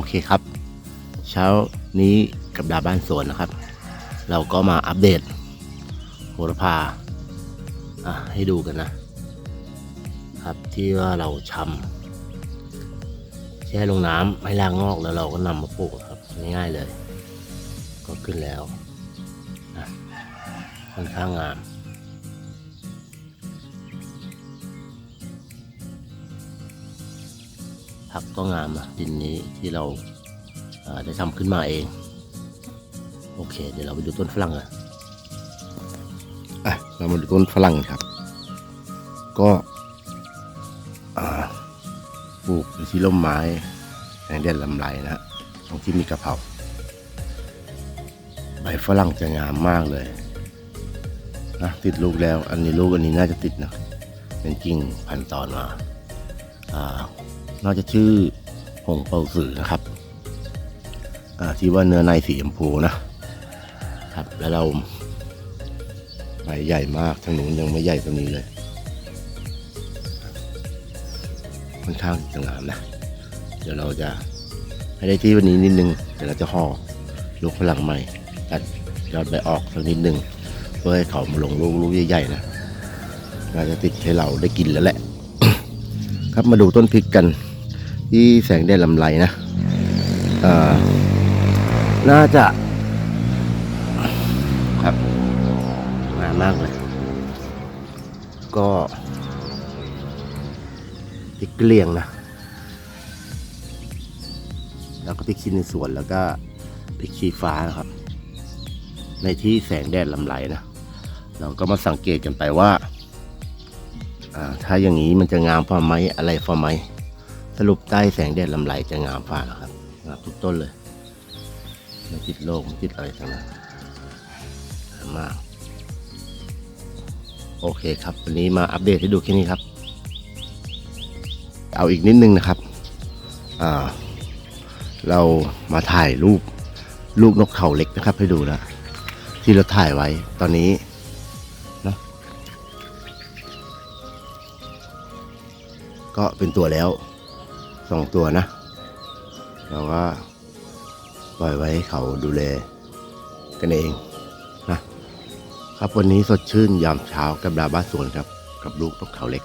อเคครับ เช้านี้กับดาบ้านสวนนะครับ เราก็มาอัปเดตโหระพาอะให้ดูกันนะ ครับที่ว่าเราชำแช่ลงน้ำให้รากงอกแล้วเราก็นำมาปลูกครับง่ายๆเลย ก็ขึ้นแล้วนะค่อนข้างงาม ผักก็งามนะดินนี้ที่เราได้ทำขึ้นมาเอง โอเค เดี๋ยวเราไปดูต้นฝรั่งกันอะเรามาดูต้นฝรั่งครับ ก็ปลูกที่ร่มไม้แห่งเด่นลำไรนะฮะตรงที่มีกระเพราใบฝรั่งจะงามมากเลยนะติดลูกแล้ว อันนี้ลูกอันนี้น่าจะติดนะเป็นกิ่งพันตอนมาอ่า น่าจะชื่อหงเป่าสือนะครับอ่าที่ว่าเนื้อในสีชมพูนะครับ แล้วเราใบใหญ่มากทางนู้นยังไม่ใหญ่ตรงนี้เลยค่อนข้างจะงามนะ เดี๋ยวเราจะให้ได้ที่วันนี้นิดนึง เดี๋ยวเราจะห่อลูกพลังใหม่ตัดยอดใบออกสักนิดนึง เพื่อให้เขามาลงลูกลูกใหญ่ๆนะน่าจะติดให้เราได้กินแล้วแหละ ครับมาดูต้นพริกกัน ที่แสงแดดลำไรนะน่าจะครับงามากเลย ก็พิกเกลียงนะ แล้วก็พริกขี้ในสวนแล้วก็พริกชี้ฟ้านะครับ ในที่แสงแดดลำไรนะ เราก็มาสังเกตกันไปว่าถ้าอย่างนี้มันจะงามฟ้าไหมอะไรฟ้าไหม สรุปใต้แสงแดดลำไหลจะงามฟ้าแล้วครับงามทุกต้นเลยไม่ติดโรคไม่ติดอะไรทั้งนั้นงามมาก โอเคครับ วันนี้มาอัปเดตให้ดูแค่นี้ครับ เอาอีกนิดนึงนะครับเรามาถ่ายรูปลูกนกเขาเล็กนะครับ ให้ดูนะ ที่เราถ่ายไว้ตอนนี้นะก็เป็นตัวแล้ว สองตัวนะ เราก็ปล่อยไว้เขาดูแลกันเองนะครับวันนี้สดชื่นยามเช้ากับดาบ้าสวนครับ กับลูกนกเขาเล็ก